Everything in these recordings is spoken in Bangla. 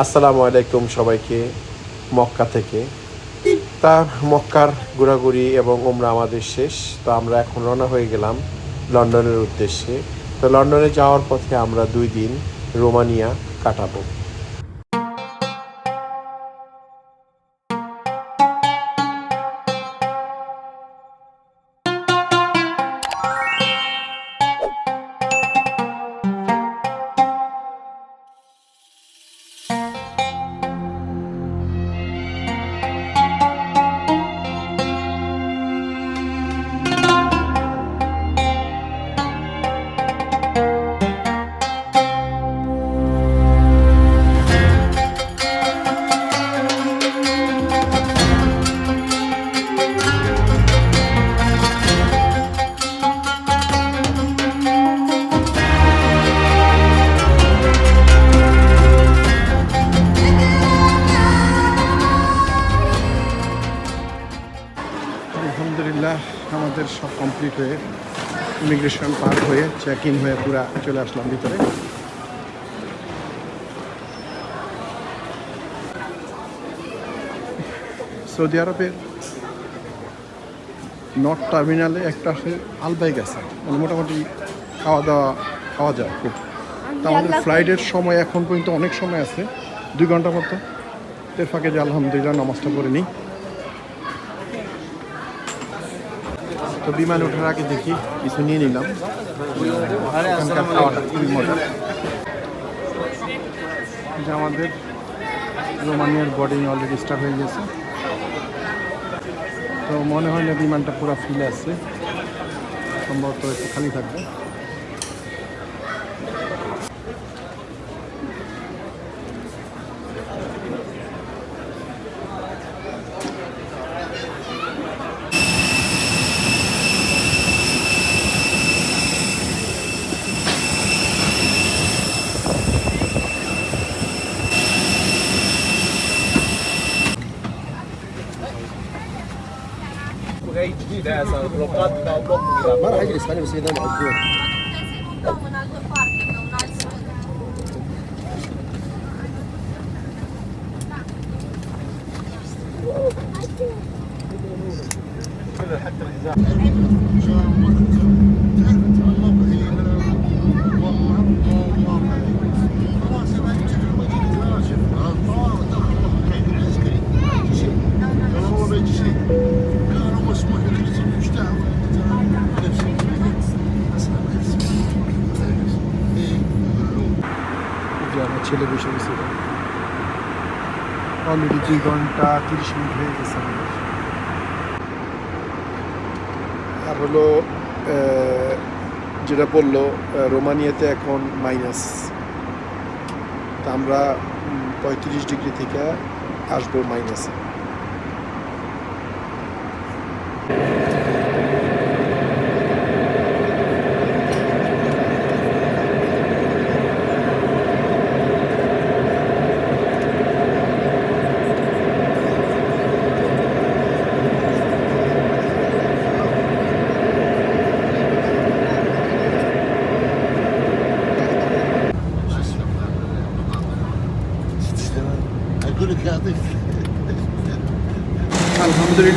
আসসালামু আলাইকুম সবাইকে মক্কা থেকে। তা মক্কার ঘোরাঘুরি এবং ওমরা আমাদের শেষ। তো আমরা এখন রওনা হয়ে গেলাম লন্ডনের উদ্দেশ্যে। তো লন্ডনে যাওয়ার পথে আমরা দুই দিন রোমানিয়া কাটাবো। আমাদের সব কমপ্লিট হয়ে ইমিগ্রেশন পার হয়ে চেক ইন হয়ে পুরা চলে আসলাম ভিতরে। সৌদি আরবের নর্থ টার্মিনালে একটা আলবাইক আছে। মানে মোটামুটি খাওয়া দাওয়া খাওয়া যায় খুব। তা আমাদের ফ্লাইটের সময় এখন পর্যন্ত অনেক সময় আছে দুই ঘণ্টা মতো। এর ফাঁকে যে আলহামদুলিল্লাহ নামাজটা করে নিই। তো বিমান ওঠার আগে দেখি কিছু নিয়ে নিলাম। এখানকার খাওয়াটা খুবই মজা যে আমাদের রোমানিয়ার বডি অলরেডি স্টার্ট হয়ে গেছে। তো মনে হয় না বিমানটা পুরো ফিলে আছে। সম্ভবত একটু খালি থাকবে। كده ما راح اجلس خليني بس كده معذور حتى الحذاء ছেলে বসে গেছিল। অলরেডি দুই ঘণ্টা তিরিশ মিনিট হয়ে গেছে আর হলো যেটা বলল রোমানিয়াতে এখন মাইনাস তা আমরা পঁয়ত্রিশ ডিগ্রি থেকে আসব মাইনাসে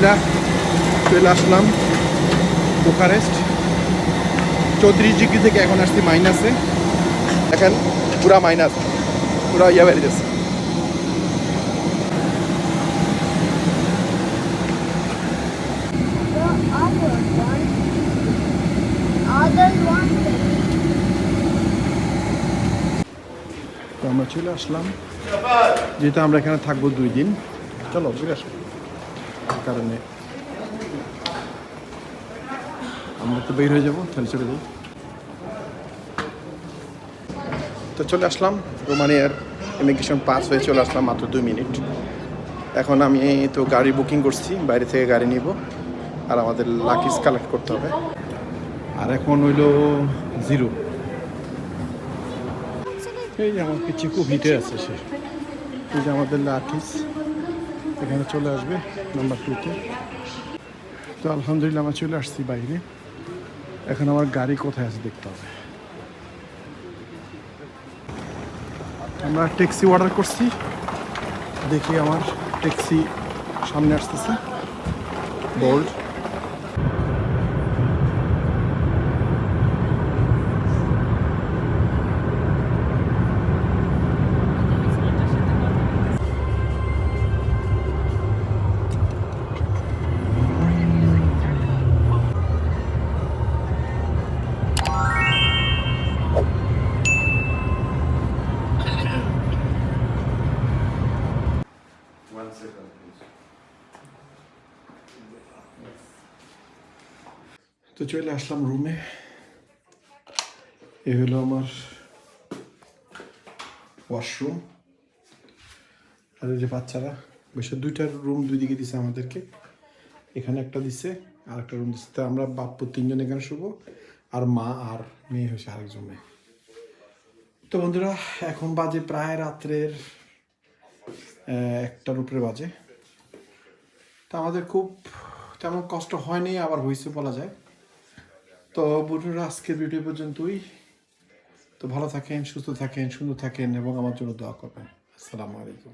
আলহামদুলিল্লাহ চলে আসলাম বুকারেস্ট। চৌত্রিশ ডিগ্রি থেকে এখন আসছি মাইনাসে। এখন পুরা মাইনাস, পুরা ইয়া বেড়ে যাচ্ছে. তো আমরা চলে আসলাম। যেহেতু আমরা এখানে থাকব দুই দিন। চলো চলে আসো। এই কারণে। আমরা তো বের হয়ে যাব, তাহলে চলে যাই তো চলে আসলাম, রোমানিয়ার ইমিগ্রেশন পাস হয়ে চলে আসলাম মাত্র দুই মিনিট। এখন আমি তো গাড়ি বুকিং করছি, বাইরে থেকে গাড়ি নিব, আর আমাদের লাকিস কালেক্ট করতে হবে। আর এখন হইল জিরো। এই যে আমার পিছিয়ে খুব হিটে আছে সে। এই যে আমাদের লাঠিস এখানে চলে আসবে নাম্বার টুতে তো। আলহামদুলিল্লাহ আমার চলে আসছি বাইরে। এখন আমার গাড়ি কোথায় আছে দেখতে হবে। আমরা ট্যাক্সি অর্ডার করছি। দেখি আমার ট্যাক্সি সামনে আসতেছে। বোল্ড তো চলে আসলাম রুমে এ হলো আমার ওয়াশরুম আর এই যে বাচ্চারা বসে দুইটা রুম দুই দিকে দিছে আমাদেরকে এখানে একটা দিছে আর একটা রুম দিচ্ছে আমরা বাপ্পু তিনজন এখানে শুভ আর মা আর মেয়ে হয়েছে আরেক রুমে তো বন্ধুরা এখন বাজে প্রায় রাত্রের একটার উপরে বাজে তা আমাদের খুব তেমন কষ্ট হয়নি আবার হয়েছে বলা যায় তো বন্ধুরা, আজকের ভিডিও পর্যন্তই। তো ভালো থাকেন, সুস্থ থাকেন, সুন্দর থাকেন এবং আমার জন্য দোয়া করবেন। আসসালামু আলাইকুম।